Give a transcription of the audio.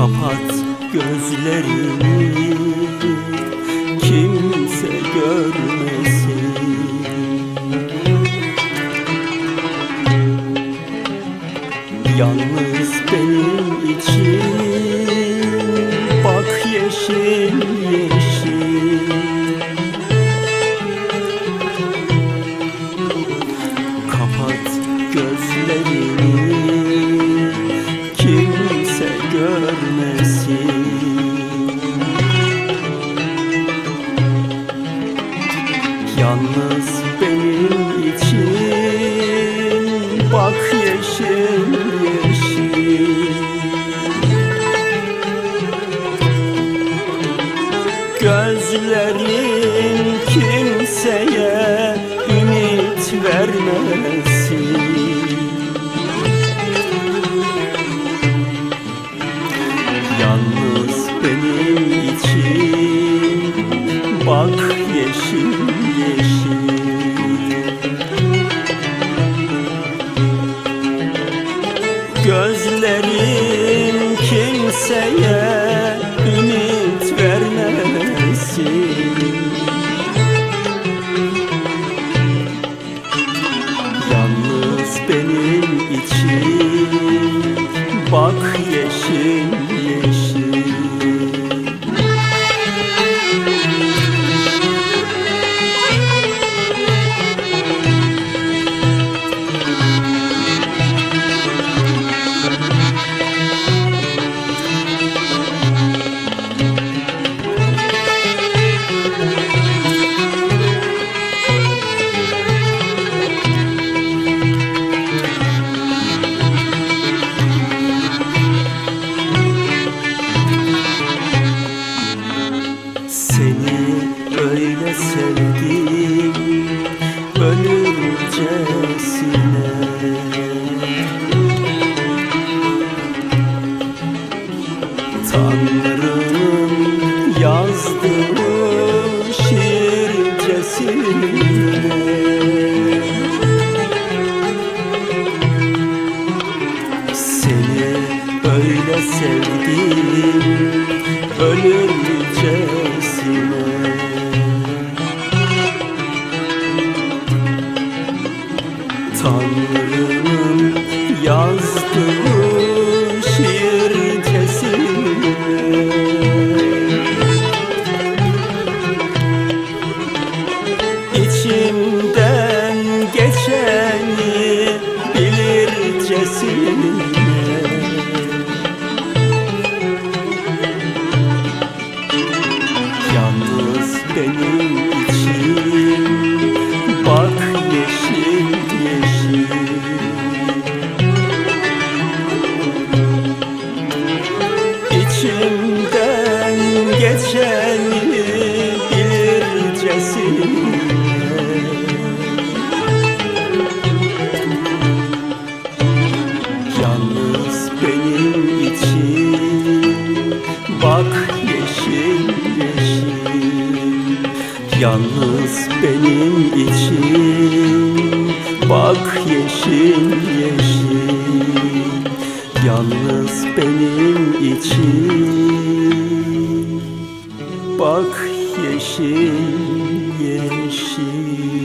Kapat gözlerini. Kimse görmesin. Yalnız benim için bak yeşil yeşil. Kapat gözlerini. kimse görmesin. Yalnız benim için bak yeşil yeşil. Gözlerin kimseye ümit vermesin bak yeşil yeşil. Gözlerin kimseye ümit vermesin. Yalnız benim için bak yeşil Seni öyle sevdim ölürcesine Tanrı'nın yazdığı şiircesine. Seni öyle sevdim ölürcesine Tanrı'nın yazdığı geçeni bilircesine Yalnız benim için bak yeşil yeşil. Yalnız benim için bak yeşil yeşil. Yalnız benim için Bak yeşil yeşil.